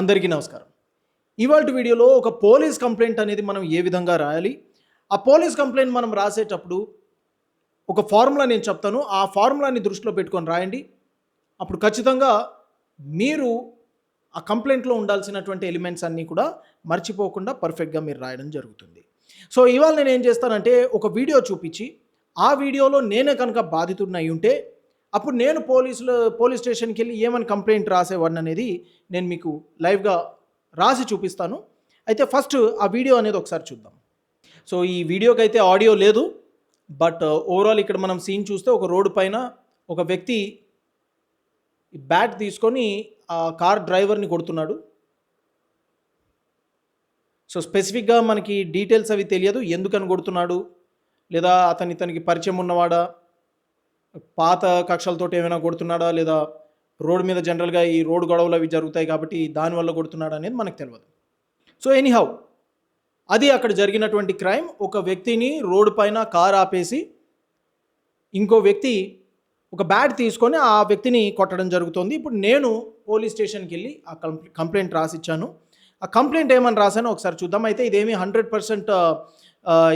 అందరికీ నమస్కారం. ఇవాళ వీడియోలో ఒక పోలీస్ కంప్లైంట్ అనేది మనం ఏ విధంగా రాయాలి? ఆ పోలీస్ కంప్లైంట్ మనం రాసేటప్పుడు ఒక ఫార్ములా నేను చెప్తాను. ఆ ఫార్ములాని దృష్టిలో పెట్టుకొని రాయండి. అప్పుడు ఖచ్చితంగా మీరు ఆ కంప్లైంట్లో ఉండాల్సినటువంటి ఎలిమెంట్స్ అన్నీ కూడా మర్చిపోకుండా పర్ఫెక్ట్గా మీరు రాయడం జరుగుతుంది. సో ఇవాళ నేను ఏం చేస్తానంటే ఒక వీడియో చూపించి ఆ వీడియోలో నేనే కనుక బాధితుడిని అయి ఉంటే అప్పుడు నేను పోలీసులు పోలీస్ స్టేషన్కి వెళ్ళి ఏమని కంప్లైంట్ రాసేవాడిని అనేది నేను మీకు లైవ్గా రాసి చూపిస్తాను. అయితే ఫస్ట్ ఆ వీడియో అనేది ఒకసారి చూద్దాం. సో ఈ వీడియోకి అయితే ఆడియో లేదు. బట్ uh, ఓవరాల్ ఇక్కడ మనం సీన్ చూస్తే ఒక రోడ్డు పైన ఒక వ్యక్తి బ్యాట్ తీసుకొని ఆ కార్ డ్రైవర్ని కొడుతున్నాడు. సో స్పెసిఫిక్గా మనకి డీటెయిల్స్ అవి తెలియదు. ఎందుకని కొడుతున్నాడు? లేదా అతని ఇతనికి పరిచయం ఉన్నవాడా? పాత కక్షలతో ఏమైనా కొడుతున్నాడా లేదా రోడ్డు మీద జనరల్గా ఈ రోడ్డు గొడవలు అవి జరుగుతాయి కాబట్టి దానివల్ల కొడుతున్నాడా అనేది మనకు తెలియదు సో ఎనీహౌ అది అక్కడ జరిగినటువంటి క్రైమ్ ఒక వ్యక్తిని రోడ్డు పైన కార్ ఆపేసి ఇంకో వ్యక్తి ఒక బ్యాట్ తీసుకొని ఆ వ్యక్తిని కొట్టడం జరుగుతుంది. ఇప్పుడు నేను పోలీస్ స్టేషన్కి వెళ్ళి ఆ కంప్లైంట్ రాసిచ్చాను. ఆ కంప్లైంట్ ఏమని రాశానో ఒకసారి చూద్దాం. అయితే ఇదేమి హండ్రెడ్ పర్సెంట్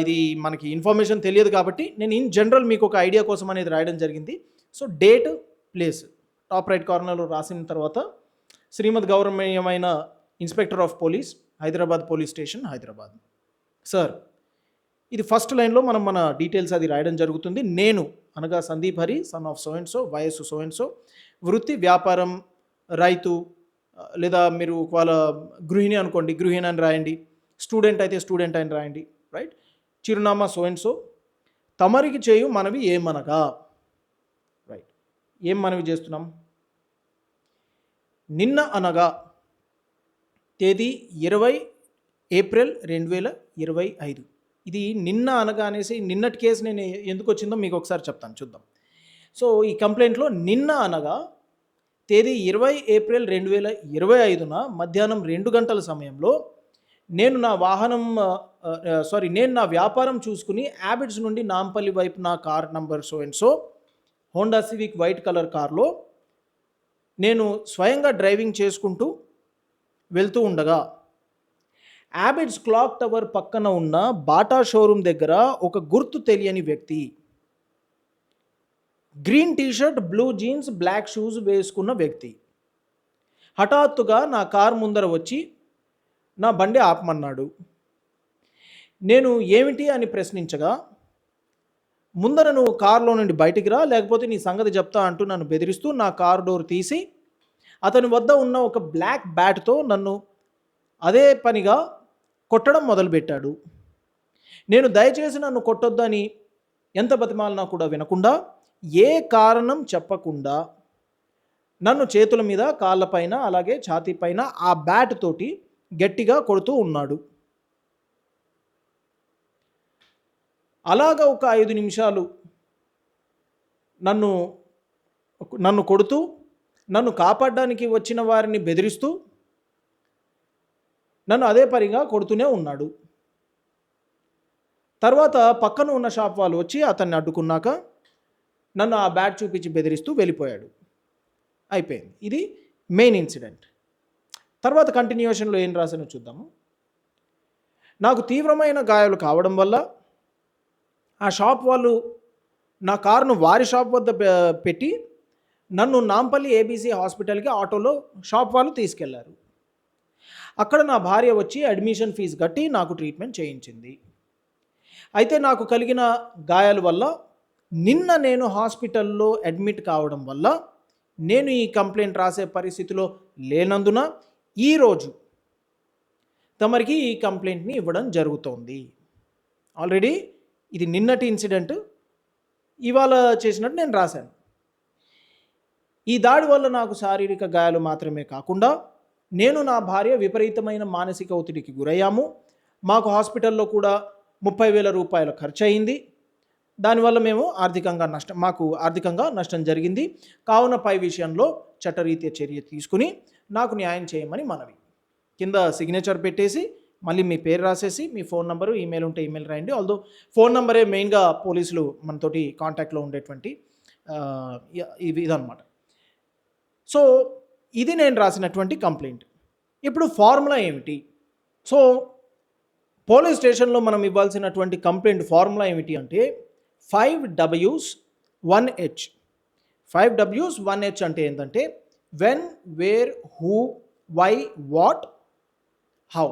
ఇది మనకి ఇన్ఫర్మేషన్ తెలియదు కాబట్టి నేను ఇన్ జనరల్ మీకు ఒక ఐడియా కోసం అనేది రాయడం జరిగింది. So date place top right కార్నర్లో రాసిన తర్వాత శ్రీమద్ గౌరవనీయమైన inspector of police Hyderabad police station Hyderabad. Sir ఇది ఫస్ట్ లైన్లో మనం మన డీటెయిల్స్ అది రాయడం జరుగుతుంది. నేను అనగా Sandeep Hari son of so and so వయస్సు సో అండ్ సో వృత్తి వ్యాపారం రైతు లేదా మీరు వాళ్ళ గృహిణి అనుకోండి గృహిణి అని రాయండి. స్టూడెంట్ అయితే స్టూడెంట్ అని రాయండి రైట్ చిరునామా సోయన్సో సో తమరికి చేయు మనవి ఏమనగా? రైట్ ఏం మనవి చేస్తున్నాం? నిన్న అనగా తేదీ ఇరవై ఏప్రిల్ రెండు వేల ఇరవై ఐదు. ఇది నిన్న అనగా అనేసి నిన్నటి కేసు నేను ఎందుకు వచ్చిందో మీకు ఒకసారి చెప్తాను చూద్దాం. సో ఈ కంప్లైంట్లో నిన్న అనగా తేదీ ఇరవై ఏప్రిల్ రెండు వేల ఇరవై ఐదున మధ్యాహ్నం రెండు గంటల సమయంలో నేను నా వాహనం సారీ నేను నా వ్యాపారం చూసుకుని యాబిడ్స్ నుండి నాంపల్లి వైపు నా car number so and so Honda Civic white colour కార్లో నేను స్వయంగా డ్రైవింగ్ చేసుకుంటూ వెళ్తూ ఉండగా యాబిడ్స్ క్లాక్ టవర్ పక్కన ఉన్న బాటా షోరూమ్ దగ్గర ఒక గుర్తు తెలియని వ్యక్తి green T shirt blue jeans black shoes వేసుకున్న వ్యక్తి. హఠాత్తుగా నా కార్ ముందర వచ్చి నా బండి ఆపమన్నాడు. నేను ఏమిటి అని ప్రశ్నించగా ముందర నువ్వు కారులో నుండి బయటికి రా లేకపోతే నీ సంగతి చెప్తా అంటూ నన్ను బెదిరిస్తూ నా కార్ డోర్ తీసి అతని వద్ద ఉన్న ఒక బ్లాక్ బ్యాట్తో నన్ను అదే పనిగా కొట్టడం మొదలుపెట్టాడు. నేను దయచేసి నన్ను కొట్టొద్దని ఎంత బతిమాలినా కూడా వినకుండా ఏ కారణం చెప్పకుండా నన్ను చేతుల మీద కాళ్ళపైన అలాగే ఛాతీ పైన ఆ బ్యాట్ తోటి గట్టిగా కొడుతూ ఉన్నాడు. అలాగ ఒక ఐదు నిమిషాలు నన్ను నన్ను కొడుతూ నన్ను కాపాడడానికి వచ్చిన వారిని బెదిరిస్తూ నన్ను అదే పనిగా కొడుతూనే ఉన్నాడు. తర్వాత పక్కన ఉన్న షాప్ వాళ్ళు వచ్చి అతన్ని అడ్డుకున్నాక నన్ను ఆ బ్యాట్ చూపించి బెదిరిస్తూ వెళ్ళిపోయాడు. అయిపోయింది. ఇది మెయిన్ ఇన్సిడెంట్. తర్వాత కంటిన్యూషన్లో ఏం రాసానో చూద్దాము. నాకు తీవ్రమైన గాయాలు కావడం వల్ల ఆ షాప్ వాళ్ళు నా కారును వారి షాప్ వద్ద పెట్టి నన్ను నాంపల్లి ఏబీసీ హాస్పిటల్కి ఆటోలో షాప్ వాళ్ళు తీసుకెళ్ళారు. అక్కడ నా భార్య వచ్చి అడ్మిషన్ ఫీజు కట్టి నాకు ట్రీట్మెంట్ చేయించింది. అయితే నాకు కలిగిన గాయాల వల్ల నిన్న నేను హాస్పిటల్లో అడ్మిట్ కావడం వల్ల నేను ఈ కంప్లైంట్ రాసే పరిస్థితిలో లేనందున ఈరోజు తమరికి ఈ కంప్లైంట్ని ఇవ్వడం జరుగుతోంది. ఆల్రెడీ ఇది నిన్నటి ఇన్సిడెంట్ ఇవాళ చేసినట్టు నేను రాశాను. ఈ దాడి వల్ల నాకు శారీరక గాయాలు మాత్రమే కాకుండా నేను నా భార్య విపరీతమైన మానసిక ఒత్తిడికి గురయ్యాము. మాకు హాస్పిటల్లో కూడా ముప్పై వేల రూపాయల ఖర్చు అయింది. దానివల్ల మేము ఆర్థికంగా నష్టం మాకు ఆర్థికంగా నష్టం జరిగింది. కావున పై విషయంలో చట్టరీత్యా చర్య తీసుకుని నాకు న్యాయం చేయమని మనవి. కింద సిగ్నేచర్ పెట్టేసి మళ్ళీ మీ పేరు రాసేసి మీ ఫోన్ నెంబరు ఈమెయిల్ ఉంటే ఈమెయిల్ రాయండి. ఆల్దో ఫోన్ నెంబరే మెయిన్గా పోలీసులు మనతోటి కాంటాక్ట్లో ఉండేటువంటి ఇవి ఇదనమాట ఇదన్నమాట. సో ఇది నేను రాసినటువంటి కంప్లైంట్. ఇప్పుడు ఫార్ములా ఏమిటి? సో పోలీస్ స్టేషన్లో మనం ఇవ్వాల్సినటువంటి కంప్లైంట్ ఫార్ములా ఏమిటి అంటే ఫైవ్ డబ్ల్యూస్ వన్ హెచ్. ఫైవ్ డబ్ల్యూస్ వన్ హెచ్ అంటే ఏంటంటే when where who why what how.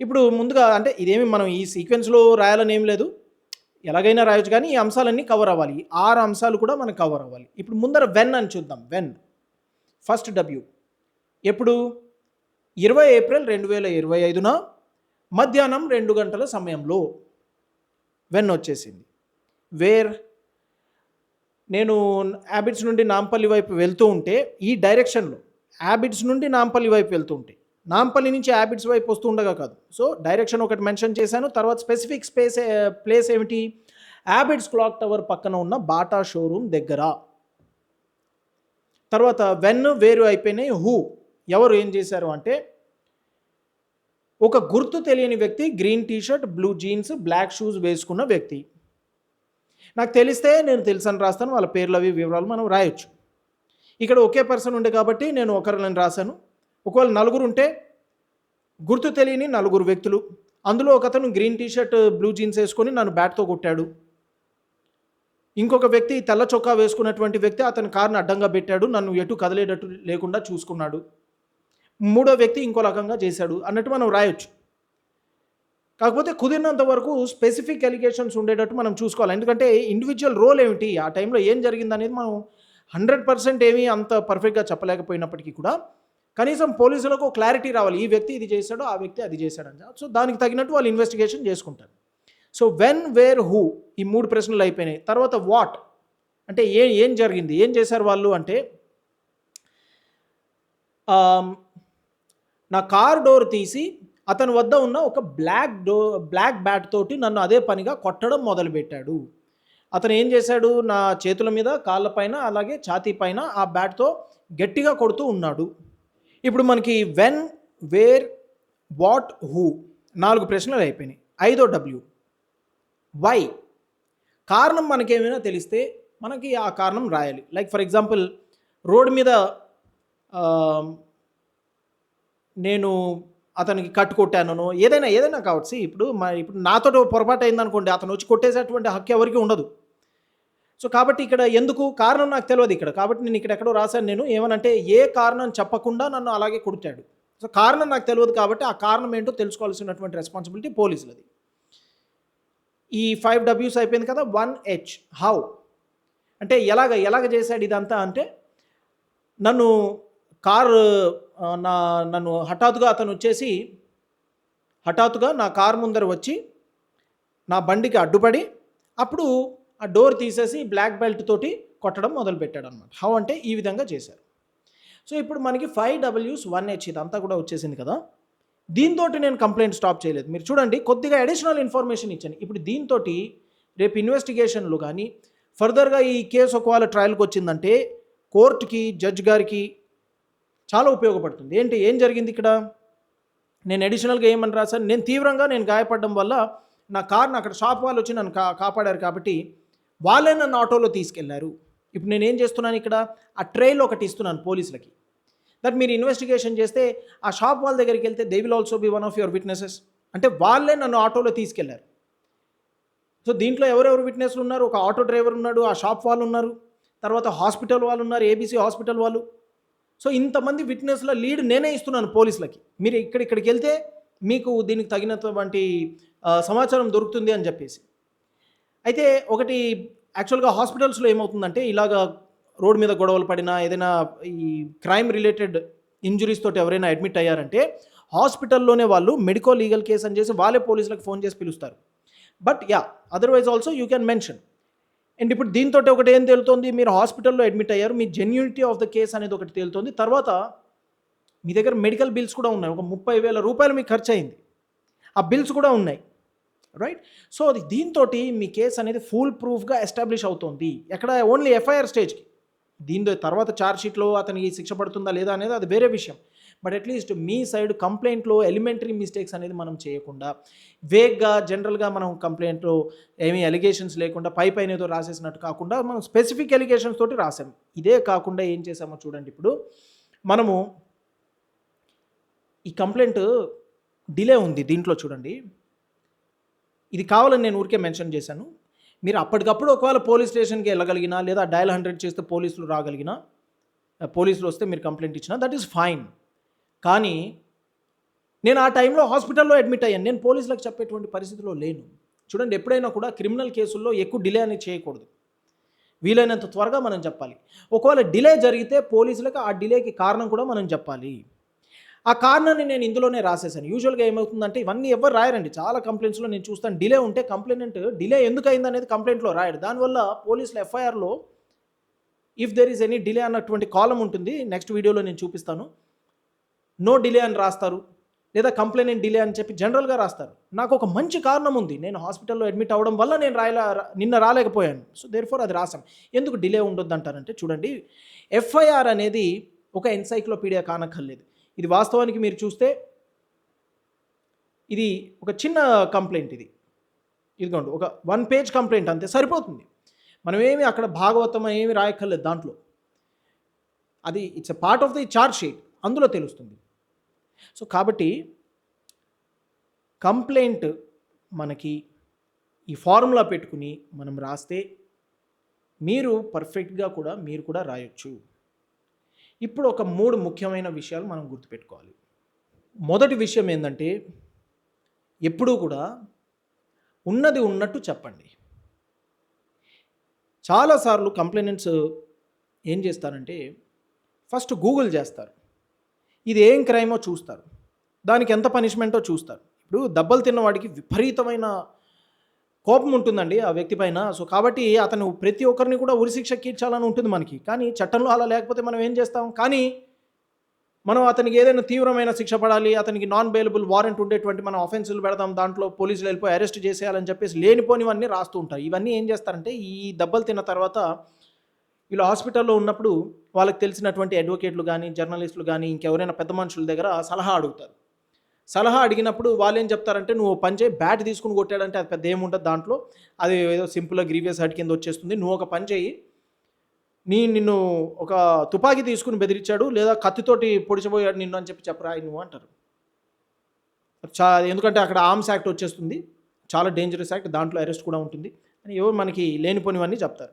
ఇప్పుడు ముందుగా అంటే ఇదేమి మనం ఈ సీక్వెన్స్లో రాయాలని ఏం లేదు. ఎలాగైనా రాయొచ్చు కానీ ఈ అంశాలన్నీ కవర్ అవ్వాలి. ఈ ఆరు అంశాలు కూడా మనకు కవర్ అవ్వాలి. ఇప్పుడు ముందర వెన్ అని చూద్దాం. వెన్ ఫస్ట్ డబ్ల్యూ ఎప్పుడు? ఇరవై ఏప్రిల్ రెండు వేల ఇరవై ఐదున మధ్యాహ్నం రెండు గంటల సమయంలో. వెన్ వచ్చేసింది. వేర్ నేను హ్యాబిట్స్ నుండి నాంపల్లి వైపు వెళ్తూ ఉంటే ఈ డైరెక్షన్లో హ్యాబిట్స్ నుండి నాంపల్లి వైపు వెళ్తూ ఉంటే నాంపల్లి నుంచి హ్యాబిట్స్ వైపు వస్తూ ఉండగా కాదు. సో డైరెక్షన్ ఒకటి మెన్షన్ చేశాను. తర్వాత స్పెసిఫిక్ స్పేస్ ప్లేస్ ఏమిటి? హ్యాబిట్స్ క్లాక్ టవర్ పక్కన ఉన్న బాటా షోరూమ్ దగ్గర. తర్వాత వెన్ వేరు అయిపోయినాయి హూ ఎవరు ఏం చేశారు అంటే ఒక గుర్తు తెలియని వ్యక్తి green T shirt blue jeans black shoes వేసుకున్న వ్యక్తి. నాకు తెలిస్తే నేను తెలుసని రాస్తాను వాళ్ళ పేర్లు అవి వివరాలు మనం రాయొచ్చు. ఇక్కడ ఒకే పర్సన్ ఉండే కాబట్టి నేను ఒకరిని రాశాను. ఒకవేళ నలుగురు ఉంటే గుర్తు తెలియని నలుగురు వ్యక్తులు. అందులో ఒక అతను గ్రీన్ టీషర్ట్ బ్లూ జీన్స్ వేసుకొని నన్ను బ్యాట్తో కొట్టాడు. ఇంకొక వ్యక్తి తెల్ల చొక్కా వేసుకున్నటువంటి వ్యక్తి అతని కారుని అడ్డంగా పెట్టాడు. నన్ను ఎటు కదిలేటట్టు లేకుండా చూసుకున్నాడు. మూడో వ్యక్తి ఇంకో రకంగా చేశాడు. అన్నట్టు మనం రాయొచ్చు. కాకపోతే కుదిరినంత వరకు స్పెసిఫిక్ ఎలిగేషన్స్ ఉండేటట్టు మనం చూసుకోవాలి. ఎందుకంటే ఇండివిజువల్ రోల్ ఏమిటి? ఆ టైంలో ఏం జరిగింది అనేది మనం హండ్రెడ్ పర్సెంట్ ఏమీ అంత పర్ఫెక్ట్గా చెప్పలేకపోయినప్పటికీ కూడా కనీసం పోలీసులకు క్లారిటీ రావాలి. ఈ వ్యక్తి ఇది చేశాడు ఆ వ్యక్తి అది చేశాడని సో దానికి తగినట్టు వాళ్ళు ఇన్వెస్టిగేషన్ చేసుకుంటారు. సో వెన్ వేర్ హూ ఈ మూడు ప్రశ్నలు అయిపోయినాయి. తర్వాత వాట్ అంటే ఏ ఏం జరిగింది? ఏం చేశారు వాళ్ళు అంటే నా కార్ డోర్ తీసి అతని వద్ద ఉన్న ఒక బ్లాక్ డో బ్లాక్ బ్యాట్ తోటి నన్ను అదే పనిగా కొట్టడం మొదలుపెట్టాడు. అతను ఏం చేశాడు? నా చేతుల మీద కాళ్ళ పైన అలాగే ఛాతీ పైన ఆ బ్యాట్తో గట్టిగా కొడుతూ ఉన్నాడు. ఇప్పుడు మనకి వెన్ వేర్ వాట్ హూ నాలుగు ప్రశ్నలు అయిపోయినాయి. ఐదో డబ్ల్యూ వై కారణం మనకేమైనా తెలిస్తే మనకి ఆ కారణం రాయాలి. లైక్ ఫర్ ఎగ్జాంపుల్ రోడ్డు మీద నేను అతనికి కట్టు కొట్టాను ఏదైనా ఏదైనా కావచ్చు. ఇప్పుడు మా ఇప్పుడు నాతో పొరపాటు అయిందనుకోండి అతను వచ్చి కొట్టేసేటువంటి హక్కు ఎవరికి ఉండదు. సో కాబట్టి ఇక్కడ ఎందుకు కారణం నాకు తెలియదు ఇక్కడ. కాబట్టి నేను ఇక్కడ ఎక్కడో రాశాను నేను. ఏమనంటే ఏ కారణం చెప్పకుండా నన్ను అలాగే కొట్టాడు. సో కారణం నాకు తెలియదు కాబట్టి ఆ కారణం ఏంటో తెలుసుకోవాల్సినటువంటి రెస్పాన్సిబిలిటీ పోలీసులది. ఈ ఫైవ్ డబ్ల్యూస్ అయిపోయింది కదా వన్ హెచ్. హౌ? అంటే ఎలాగ ఎలాగ చేశాడు ఇదంతా అంటే నన్ను కారు నా నన్ను హఠాత్తుగా అతను వచ్చేసి హఠాత్తుగా నా కార్ ముందర వచ్చి నా బండికి అడ్డుపడి అప్పుడు ఆ డోర్ తీసేసి బ్లాక్ బెల్ట్ తోటి కొట్టడం మొదలుపెట్టాడు అనమాట హౌ అంటే ఈ విధంగా చేశారు. సో ఇప్పుడు మనకి ఫైవ్ డబ్ల్యూస్ వన్ హెచ్ ఇదంతా కూడా వచ్చేసింది కదా. దీంతో నేను కంప్లైంట్ స్టాప్ చేయలేదు. మీరు చూడండి కొద్దిగా అడిషనల్ ఇన్ఫర్మేషన్ ఇచ్చాను. ఇప్పుడు దీంతో రేపు ఇన్వెస్టిగేషన్లు కానీ ఫర్దర్గా ఈ కేసు ఒకవేళ ట్రయల్కి వచ్చిందంటే కోర్టుకి జడ్జ్ గారికి చాలా ఉపయోగపడుతుంది. ఏంటి? ఏం జరిగింది ఇక్కడ? నేను అడిషనల్గా ఏమని రాశాను? నేను తీవ్రంగా నేను గాయపడడం వల్ల నా కార్ను అక్కడ షాప్ వాళ్ళు వచ్చి నన్ను కా కాపాడారు కాబట్టి వాళ్ళే నన్ను ఆటోలో తీసుకెళ్ళారు. ఇప్పుడు నేను ఏం చేస్తున్నాను ఇక్కడ? ఆ ట్రైల్ ఒకటి ఇస్తున్నాను పోలీసులకి. దట్ మీరు ఇన్వెస్టిగేషన్ చేస్తే ఆ షాప్ వాళ్ళ దగ్గరికి వెళ్తే they will also be one of your witnesses అంటే వాళ్ళే నన్ను ఆటోలో తీసుకెళ్ళారు. సో దీంట్లో ఎవరెవరు విట్నెస్లు ఉన్నారు? ఒక ఆటో డ్రైవర్ ఉన్నాడు ఆ షాప్ వాళ్ళు ఉన్నారు. తర్వాత హాస్పిటల్ వాళ్ళు ఉన్నారు ఏబీసీ హాస్పిటల్ వాళ్ళు. సో ఇంతమంది విట్నెస్ల లీడ్ నేనే ఇస్తున్నాను పోలీసులకి. మీరు ఇక్కడ ఇక్కడికి వెళ్తే మీకు దీనికి తగినటువంటి సమాచారం దొరుకుతుంది అని చెప్పేసి. అయితే ఒకటి యాక్చువల్గా హాస్పిటల్స్లో ఏమవుతుందంటే ఇలాగా రోడ్ మీద గొడవలు పడినా ఏదైనా ఈ క్రైమ్ రిలేటెడ్ ఇంజురీస్ తోటి ఎవరైనా అడ్మిట్ అయ్యారంటే హాస్పిటల్లోనే వాళ్ళు మెడికో లీగల్ కేసు అని చేసి వాళ్ళే పోలీసులకు ఫోన్ చేసి పిలుస్తారు. But ya otherwise also you can mention and ఇప్పుడు దీంతో ఒకటి ఏం తేలుతోంది? మీరు హాస్పిటల్లో అడ్మిట్ అయ్యారు మీ జెన్యూనిటీ ఆఫ్ ద కేస్ అనేది ఒకటి తేలుతోంది. తర్వాత మీ దగ్గర మెడికల్ బిల్స్ కూడా ఉన్నాయి. ఒక ముప్పై వేల రూపాయలు మీకు ఖర్చు అయింది ఆ బిల్స్ కూడా ఉన్నాయి. రైట్ సో అది దీంతో మీ కేసు అనేది ఫుల్ ప్రూఫ్గా ఎస్టాబ్లిష్ అవుతుంది. ఎక్కడ? ఓన్లీ ఎఫ్ఐఆర్ స్టేజ్కి దీంతో తర్వాత ఛార్జ్ షీట్లో అతనికి శిక్ష పడుతుందా లేదా అనేది అది వేరే విషయం. బట్ అట్లీస్ట్ మీ సైడ్ కంప్లైంట్లో ఎలిమెంటరీ మిస్టేక్స్ అనేది మనం చేయకుండా వేగ్గా జనరల్గా మనం కంప్లైంట్లో ఏమీ ఎలిగేషన్స్ లేకుండా పై పైన ఏదో రాసేసినట్టు కాకుండా మనం స్పెసిఫిక్ ఎలిగేషన్స్ తోటి రాసాం. ఇదే కాకుండా ఏం చేసామో చూడండి ఇప్పుడు. మనము ఈ కంప్లైంట్ డిలే ఉంది దీంట్లో చూడండి. ఇది కావాలని నేను ఊరికే మెన్షన్ చేశాను. మీరు అప్పటికప్పుడు ఒకవేళ పోలీస్ స్టేషన్కి వెళ్ళగలిగినా లేదా డయల్ హండ్రెడ్ చేస్తే పోలీసులు రాగలిగినా పోలీసులు వస్తే మీరు కంప్లైంట్ ఇచ్చినా దట్ ఈస్ ఫైన్ కానీ నేను ఆ టైంలో హాస్పిటల్లో అడ్మిట్ అయ్యాను. నేను పోలీసులకు చెప్పేటువంటి పరిస్థితిలో లేను. చూడండి ఎప్పుడైనా కూడా క్రిమినల్ కేసుల్లో ఎక్కువ డిలే అనేది చేయకూడదు. వీలైనంత త్వరగా మనం చెప్పాలి. ఒకవేళ డిలే జరిగితే పోలీసులకు ఆ డిలేకి కారణం కూడా మనం చెప్పాలి. ఆ కారణాన్ని నేను ఇందులోనే రాసేసాను యూజువల్గా ఏమవుతుందంటే ఇవన్నీ ఎవరు రాయరండి. చాలా కంప్లైంట్స్లో నేను చూస్తాను. డిలే ఉంటే కంప్లైంట్ డిలే ఎందుకు అయింది అనేది కంప్లైంట్లో రాయడు. దానివల్ల పోలీసులు ఎఫ్ఐఆర్లో if there is any delay అన్నటువంటి కాలం ఉంటుంది. నెక్స్ట్ వీడియోలో నేను చూపిస్తాను. నో డిలే అని రాస్తారు. లేదా కంప్లైంట్ డిలే అని చెప్పి జనరల్గా రాస్తారు. నాకు ఒక మంచి కారణం ఉంది. నేను హాస్పిటల్లో అడ్మిట్ అవ్వడం వల్ల నేను రాయలా నిన్న రాలేకపోయాను. సో దేర్ ఫోర్ అది రాసాం ఎందుకు డిలే ఉండొద్దు అంటారంటే చూడండి ఎఫ్ఐఆర్ అనేది ఒక ఎన్సైక్లోపీడియా కానక్కర్లేదు. ఇది వాస్తవానికి మీరు చూస్తే ఇది ఒక చిన్న కంప్లైంట్ ఇది. ఇదిగోండి ఒక వన్ పేజ్ కంప్లైంట్ అంతే సరిపోతుంది. మనం ఏమి అక్కడ భాగవతం ఏమి రాయక్కర్లేదు దాంట్లో. అది it's a part of the charge sheet అందులో తెలుస్తుంది. సో కాబట్టి కంప్లైంట్ మనకి ఈ ఫార్ములా పెట్టుకుని మనం రాస్తే మీరు పర్ఫెక్ట్గా కూడా మీరు కూడా రాయొచ్చు. ఇప్పుడు ఒక మూడు ముఖ్యమైన విషయాలు మనం గుర్తుపెట్టుకోవాలి. మొదటి విషయం ఏంటంటే ఎప్పుడూ కూడా ఉన్నది ఉన్నట్టు చెప్పండి. చాలాసార్లు కంప్లైనెంట్స్ ఏం చేస్తారంటే ఫస్ట్ గూగుల్ చేస్తారు. ఇది ఏం క్రైమో చూస్తారు. దానికి ఎంత పనిష్మెంటో చూస్తారు. ఇప్పుడు దెబ్బలు తిన్నవాడికి విపరీతమైన కోపం ఉంటుందండి ఆ వ్యక్తి పైన. సో కాబట్టి అతను ప్రతి ఒక్కరిని కూడా ఉరిశిక్ష కీర్చాలని ఉంటుంది మనకి. కానీ చట్టంలో అలా లేకపోతే మనం ఏం చేస్తాం? కానీ మనం అతనికి ఏదైనా తీవ్రమైన శిక్ష పడాలి అతనికి నాన్ బెయిలబుల్ వారెంట్ ఉండేటువంటి మనం అఫెన్సులు పెడదాం దాంట్లో పోలీసులు వెళ్ళిపోయి అరెస్ట్ చేసేయాలని చెప్పేసి లేనిపోనివన్నీ రాస్తూ ఉంటారు. ఇవన్నీ ఏం చేస్తారంటే ఈ దెబ్బలు తిన్న తర్వాత వీళ్ళు హాస్పిటల్లో ఉన్నప్పుడు వాళ్ళకి తెలిసినటువంటి అడ్వకేట్లు కానీ జర్నలిస్టులు కానీ ఇంకెవరైనా పెద్ద మనుషుల దగ్గర సలహా అడుగుతారు. సలహా అడిగినప్పుడు వాళ్ళు ఏం చెప్తారంటే నువ్వు పని బ్యాట్ తీసుకుని కొట్టాడంటే అది పెద్ద ఏముంటుంది దాంట్లో. అది ఏదో సింపుల్గా గ్రీవియస్ హర్ట్ కింద వచ్చేస్తుంది. నువ్వు ఒక పని చేయి. నీ నిన్ను ఒక తుపాకీ తీసుకుని బెదిరించాడు లేదా కత్తితోటి పొడిచిపోయాడు నిన్ను అని చెప్పి చెప్పరా నువ్వు అంటారు. చా ఎందుకంటే అక్కడ ఆర్మ్స్ యాక్ట్ వచ్చేస్తుంది. చాలా డేంజరస్ యాక్ట్ దాంట్లో అరెస్ట్ కూడా ఉంటుంది. అని ఎవరు మనకి లేనిపోనివన్నీ చెప్తారు.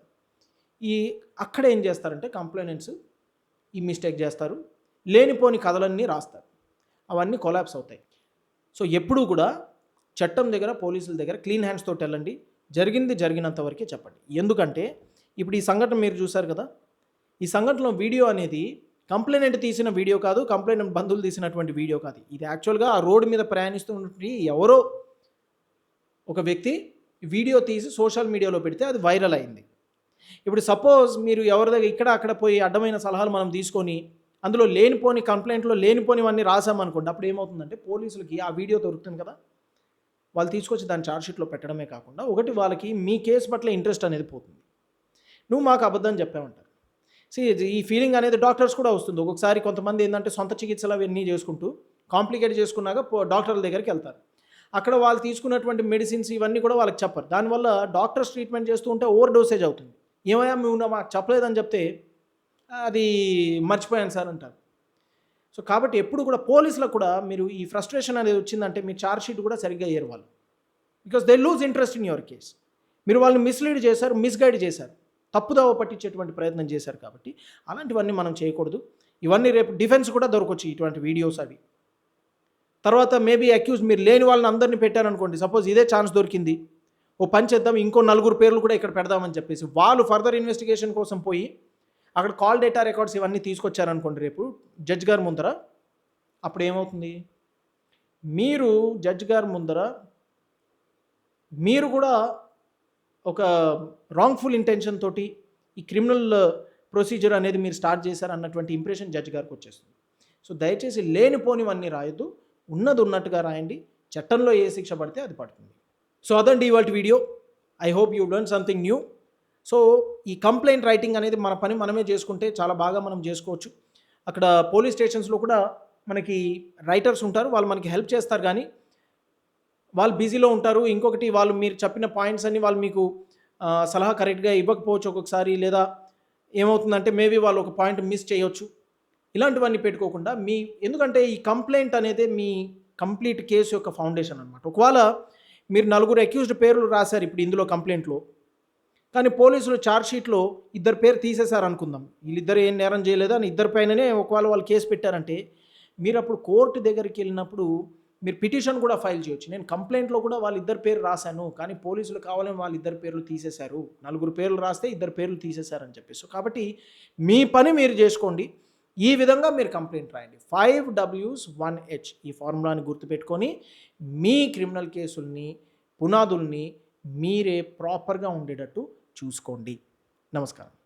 ఈ అక్కడ ఏం చేస్తారంటే కంప్లైనెంట్స్ ఈ మిస్టేక్ చేస్తారు. లేనిపోని కథలన్నీ రాస్తారు. అవన్నీ కొలాప్స్ అవుతాయి. సో ఎప్పుడూ కూడా చట్టం దగ్గర పోలీసుల దగ్గర క్లీన్ హ్యాండ్స్ తోటి వెళ్ళండి. జరిగింది జరిగినంత వరకే చెప్పండి. ఎందుకంటే ఇప్పుడు ఈ సంఘటన మీరు చూశారు కదా? ఈ సంఘటనలో వీడియో అనేది కంప్లైంట్ తీసిన వీడియో కాదు కంప్లైంట్ బంధువులు తీసినటువంటి వీడియో కాదు. ఇది యాక్చువల్గా ఆ రోడ్డు మీద ప్రయాణిస్తున్నటువంటి ఎవరో ఒక వ్యక్తి వీడియో తీసి సోషల్ మీడియాలో పెడితే అది వైరల్ అయింది. ఇప్పుడు సపోజ్ మీరు ఎవరి దగ్గర ఇక్కడ అక్కడ పోయి అడ్డమైన సలహాలు మనం తీసుకొని అందులో లేనిపోని కంప్లైంట్లో లేనిపోనివన్నీ రాసామనుకోండి అప్పుడు ఏమవుతుందంటే పోలీసులకి ఆ వీడియో దొరుకుతుంది కదా వాళ్ళు తీసుకొచ్చి దాని ఛార్జ్షీట్లో పెట్టడమే కాకుండా ఒకటి వాళ్ళకి మీ కేసు పట్ల ఇంట్రెస్ట్ అనేది పోతుంది. నువ్వు మాకు అబద్ధం చెప్పామంటారు సి ఈ ఫీలింగ్ అనేది డాక్టర్స్ కూడా వస్తుంది. ఒక్కొక్కసారి కొంతమంది ఏంటంటే సొంత చికిత్సలు అవన్నీ చేసుకుంటూ కాంప్లికేట్ చేసుకున్నాక పో- డాక్టర్ల దగ్గరికి వెళ్తారు. అక్కడ వాళ్ళు తీసుకున్నటువంటి మెడిసిన్స్ ఇవన్నీ కూడా వాళ్ళకి చెప్పరు. దానివల్ల డాక్టర్స్ ట్రీట్మెంట్ చేస్తూ ఉంటే ఓవర్ డోసేజ్ అవుతుంది. ఏమయ్యా నువ్వు మాకు చెప్పలేదని చెప్తే అది మర్చిపోయాను సార్ అంటారు. సో కాబట్టి ఎప్పుడు కూడా పోలీసులకు కూడా మీరు ఈ ఫ్రస్ట్రేషన్ అనేది వచ్చిందంటే మీ ఛార్జ్ షీట్ కూడా సరిగ్గా వేయరు వాళ్ళు. Because they lose interest in your case మీరు వాళ్ళని మిస్లీడ్ చేశారు మిస్గైడ్ చేశారు. తప్పుదావ పట్టించేటువంటి ప్రయత్నం చేశారు కాబట్టి అలాంటివన్నీ మనం చేయకూడదు. ఇవన్నీ రేపు డిఫెన్స్ కూడా దొరకొచ్చు ఇటువంటి వీడియోస్ అవి. తర్వాత మేబీ అక్యూజ్ మీరు లేని వాళ్ళని అందరినీ పెట్టారనుకోండి. సపోజ్ ఇదే ఛాన్స్ దొరికింది. ఓ పని చేద్దాం ఇంకో నలుగురు పేర్లు కూడా ఇక్కడ పెడదామని చెప్పేసి వాళ్ళు ఫర్దర్ ఇన్వెస్టిగేషన్ కోసం పోయి అక్కడ కాల్ డేటా రికార్డ్స్ ఇవన్నీ తీసుకొచ్చారనుకోండి రేపు జడ్జ్ గారి ముందర అప్పుడు ఏమవుతుంది? మీరు జడ్జ్ గారి ముందర మీరు కూడా ఒక రాంగ్ఫుల్ ఇంటెన్షన్ తోటి ఈ క్రిమినల్ ప్రొసీజర్ అనేది మీరు స్టార్ట్ చేశారు అన్నటువంటి ఇంప్రెషన్ జడ్జ్ గారికి వచ్చేస్తుంది. సో దయచేసి లేనిపోనివన్నీ రాయొద్దు. ఉన్నది ఉన్నట్టుగా రాయండి. చట్టంలో ఏ శిక్ష పడితే అది పడుతుంది. సో అదండి ఇవాళ video. I hope you learn something new so ఈ కంప్లైంట్ రైటింగ్ అనేది మన పని మనమే చేసుకుంటే చాలా బాగా మనం చేసుకోవచ్చు. అక్కడ పోలీస్ స్టేషన్స్లో కూడా మనకి రైటర్స్ ఉంటారు వాళ్ళు మనకి హెల్ప్ చేస్తారు కానీ వాళ్ళు బిజీలో ఉంటారు. ఇంకొకటి వాళ్ళు మీరు చెప్పిన పాయింట్స్ అన్ని వాళ్ళు మీకు సలహా కరెక్ట్గా ఇవ్వకపోవచ్చు ఒక్కొక్కసారి లేదా ఏమవుతుందంటే మేబీ వాళ్ళు ఒక పాయింట్ మిస్ చేయొచ్చు. ఇలాంటివన్నీ పెట్టుకోకుండా మీ ఎందుకంటే ఈ కంప్లైంట్ అనేది మీ కంప్లీట్ కేసు యొక్క ఫౌండేషన్ అనమాట ఒకవేళ మీరు నలుగురు అక్యూజ్డ్ పేర్లు రాశారు ఇప్పుడు ఇందులో కంప్లైంట్లో కానీ పోలీసులు ఛార్జ్ షీట్లో ఇద్దరు పేరు తీసేశారు అనుకుందాం. వీళ్ళిద్దరు ఏం నేరం చేయలేదు? అని ఇద్దరి పైననే ఒకవేళ వాళ్ళు కేసు పెట్టారంటే మీరు అప్పుడు కోర్టు దగ్గరికి వెళ్ళినప్పుడు మీరు పిటిషన్ కూడా ఫైల్ చేయొచ్చు. నేను కంప్లైంట్లో కూడా వాళ్ళిద్దరు పేరు రాశాను కానీ పోలీసులు కావాలని వాళ్ళిద్దరు పేర్లు తీసేశారు. నలుగురు పేర్లు రాస్తే ఇద్దరు పేర్లు తీసేశారని చెప్పేసి. కాబట్టి మీ పని మీరు చేసుకోండి. ఈ విధంగా మీరు కంప్లైంట్ రాయండి. ఫైవ్ డబ్ల్యూస్ వన్ హెచ్ ఈ ఫార్ములాని గుర్తుపెట్టుకొని మీ క్రిమినల్ కేసుల్ని పునాదుల్ని మీరే ప్రాపర్గా ఉండేటట్టు చూసుకోండి. నమస్కారం.